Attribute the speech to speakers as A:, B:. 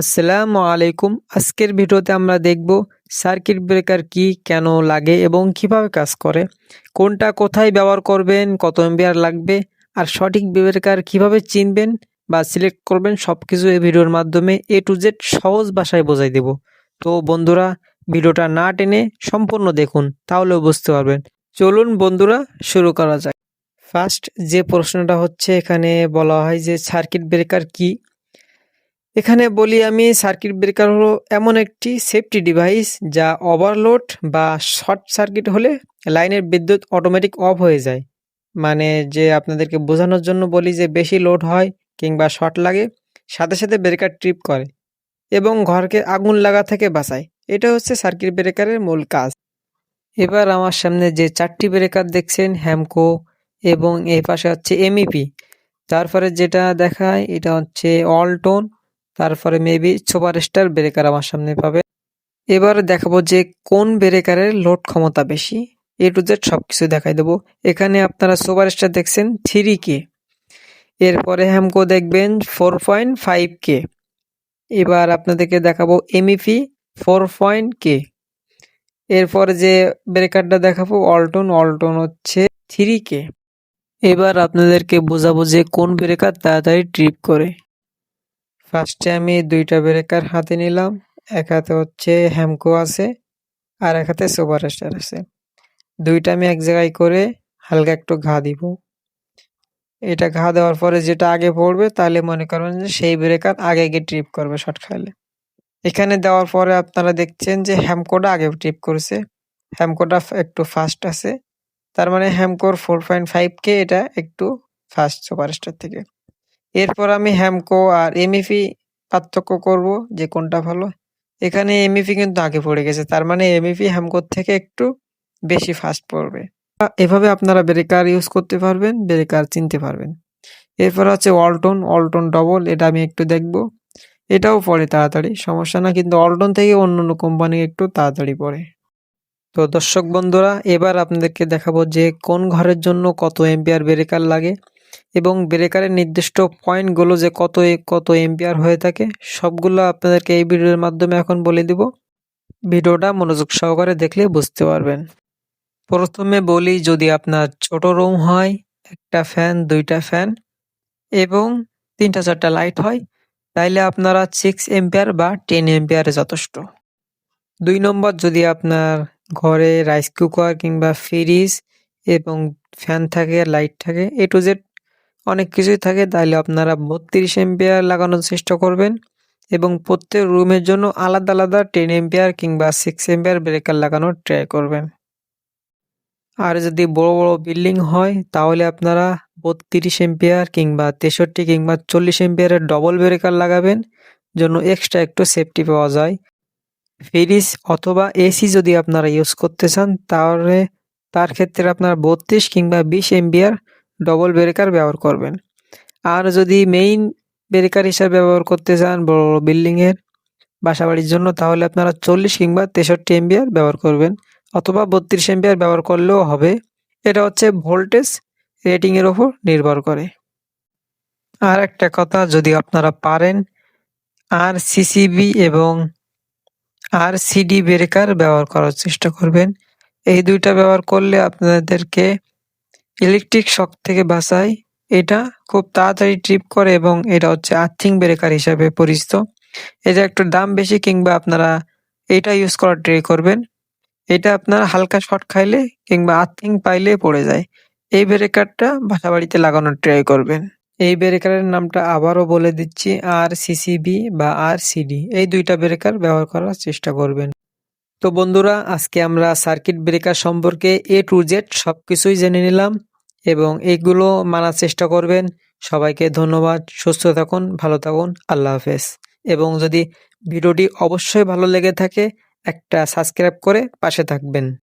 A: আসসালামু আলাইকুম। আজকের ভিডিওতে আমরা দেখব সার্কিট ব্রেকার কি, কেন লাগে এবং কীভাবে কাজ করে, কোনটা কোথায় ব্যবহার করবেন, কত এম্পিয়ার লাগবে, আর সঠিক ব্রেকার কীভাবে চিনবেন বা সিলেক্ট করবেন সব কিছু এই ভিডিওর মাধ্যমে এ টু জেড সহজ ভাষায় বোঝাই দেব। তো বন্ধুরা, ভিডিওটা না টেনে সম্পূর্ণ দেখুন, তাহলেও বুঝতে পারবেন। চলুন বন্ধুরা, শুরু করা যায় ফার্স্ট যে প্রশ্নটা হচ্ছে এখানে বলা হয় যে সার্কিট ব্রেকার কি? এখানে বলি আমি সার্কিট ব্রেকার হলো এমন একটি সেফটি ডিভাইস যা ওভারলোড বা শর্ট সার্কিট হলে লাইনের বিদ্যুৎ অটোমেটিক অফ হয়ে যায়। মানে যে আপনাদেরকে বোঝানোর জন্য বলি যে বেশি লোড হয় কিংবা শর্ট লাগে, সাথে সাথে ব্রেকার ট্রিপ করে এবং ঘরকে আগুন লাগা থেকে বাঁচায়। এটা হচ্ছে সার্কিট ব্রেকারের মূল কাজ। এবার আমার সামনে যে চারটি ব্রেকার দেখছেন হ্যামকো এবং এই পাশে হচ্ছে এমইপি তারপরে যেটা দেখায়, এটা হচ্ছে অলটোন তারপরে মেবি সুপার স্টার ব্রেকার আমার সামনে পাবে। এবার দেখাবো যে কোন ব্রেকারের লোড ক্ষমতা বেশি। এ টু জেড সব কিছু দেখাই দেবো। এখানে আপনারা সুপার স্টার দেখছেন থ্রি কে এরপরে হ্যামকো দেখবেন ফোর পয়েন্ট ফাইভ কে এবার আপনাদেরকে দেখাবো এমইপি ফোর পয়েন্ট কে এরপর যে ব্রেকারটা দেখাবো অল্টন অল্টন হচ্ছে থ্রি কে এবার আপনাদেরকে বোঝাবো যে কোন ব্রেকার তাড়াতাড়ি ট্রিপ করে। ফার্স্টে আমি দুইটা ব্রেকার হাতে নিলাম। এক হাতে হচ্ছে হ্যামকো আছে আর এক হাতে সুপার স্টার আছে। দুইটা আমি এক জায়গায় করে হালকা একটু ঘা দিব। এটা ঘা দেওয়ার পরে যেটা আগে পড়বে, তাহলে মনে করবেন যে সেই ব্রেকার আগে গিয়ে ট্রিপ করবে শর্ট খাইলে এখানে দেওয়ার পরে আপনারা দেখছেন যে হ্যামকোটা আগে ট্রিপ করেছে। হ্যামকোটা একটু ফাস্ট আছে। তার মানে হ্যামকোর ফোর পয়েন্ট ফাইভ কে এটা একটু ফাস্ট সুপারস্টার থেকে। এরপর আমি হ্যামকো আর এমইপি পার্থক্য করব যে কোনটা ভালো। এখানে এমইপি কিন্তু আগে পড়ে গেছে, তার মানে এমইপি হ্যামকোর থেকে একটু বেশি ফাস্ট পড়বে। এভাবে আপনারা ব্রেকার ইউজ করতে পারবেন ব্রেকার চিনতে পারবেন। এরপর আছে অল্টন অল্টন ডবল এটা আমি একটু দেখব। এটাও পড়ে তাড়াতাড়ি, সমস্যা না, কিন্তু অল্টন থেকে অন্য অন্য কোম্পানি একটু তাড়াতাড়ি পড়ে। তো দর্শক বন্ধুরা, এবার আপনাদেরকে দেখাবো যে কোন ঘরের জন্য কত এম্পিয়ার ব্রেকার লাগে। এবং ব্রেকারের নির্দিষ্ট পয়েন্টগুলো যে কত কত এম্পিয়ার হয়ে থাকে, সবগুলো আপনাদেরকে এই ভিডিওর মাধ্যমে এখন বলে দিব। ভিডিওটা মনোযোগ সহকারে দেখলে বুঝতে পারবেন। প্রথমে বলি, যদি আপনার ছোট রুম হয়, একটা ফ্যান, দুইটা ফ্যান এবং তিনটা, চারটা লাইট হয়, তাইলে আপনারা সিক্স এম্পিয়ার বা টেন এম্পিয়ারে যথেষ্ট। দুই নম্বর, যদি আপনার ঘরে রাইস কুকার কিংবা ফ্রিজ এবং ফ্যান থাকে লাইট থাকে এ টু জেড অনেক কিছুই থাকে তাহলে আপনারা বত্রিশ এম্পিয়ার লাগানোর চেষ্টা করবেন এবং প্রত্যেক রুমের জন্য আলাদা আলাদা টেন এম্পিয়ার কিংবা সিক্স এম্পিয়ার ব্রেকার লাগানোর ট্রাই করবেন। আর যদি বড় বড় বিল্ডিং হয়, তাহলে আপনারা বত্রিশ এম্পিয়ার কিংবা তেষট্টি কিংবা চল্লিশ এম্পিয়ারের ডবল ব্রেকার লাগাবেন, জন্য এক্সট্রা একটু সেফটি পাওয়া যায়। ফ্রিজ অথবা এসি যদি আপনারা ইউজ করতে চান, তাহলে তার ক্ষেত্রে আপনার বত্রিশ কিংবা বিশ এম্পিয়ার ডবল ব্রেকার ব্যবহার করবেন। আর যদি মেইন ব্রেকার হিসাবে ব্যবহার করতে চান বড় বড় বিল্ডিংয়ের বাসাবাড়ির জন্য, তাহলে আপনারা চল্লিশ কিংবা তেষট্টি এম্পিয়ার ব্যবহার করবেন অথবা বত্রিশ এম্পিয়ার ব্যবহার করলেও হবে। এটা হচ্ছে ভোল্টেজ রেটিংয়ের ওপর নির্ভর করে। আর একটা কথা, যদি আপনারা পারেন আর সিসিবি এবং আর সিডি ব্রেকার ব্যবহার করার চেষ্টা করবেন। এই দুইটা ব্যবহার করলে আপনাদেরকে ইলেকট্রিক শক থেকে বাঁচায়। এটা খুব তাড়াতাড়ি ট্রিপ করে এবং এটা হচ্ছে আর্থিং ব্রেকার হিসাবে পরিচিত। এটা একটু দাম বেশি কিংবা আপনারা এটা ইউজ করার ট্রাই করবেন। এটা আপনার হালকা শর্ট খাইলে কিংবা আর্থিং পাইলে পড়ে যায়। এই ব্রেকারটা বাসা বাড়িতে লাগানোর ট্রাই করবেন। এই ব্রেকারের নামটা আবারও বলে দিচ্ছি আর সিসিবি বা আর সিডি এই দুইটা ব্রেকার ব্যবহার করার চেষ্টা করবেন। তো বন্ধুরা, আজকে আমরা সার্কিট ব্রেকার সম্পর্কে এ টু জেড সব কিছুই জেনে নিলাম। এবং এইগুলো মানার চেষ্টা করবেন। সবাইকে ধন্যবাদ। সুস্থ থাকুন, ভালো থাকুন। আল্লাহ হাফেজ। এবং যদি ভিডিওটি অবশ্যই ভালো লেগে থাকে, একটা সাবস্ক্রাইব করে পাশে থাকবেন।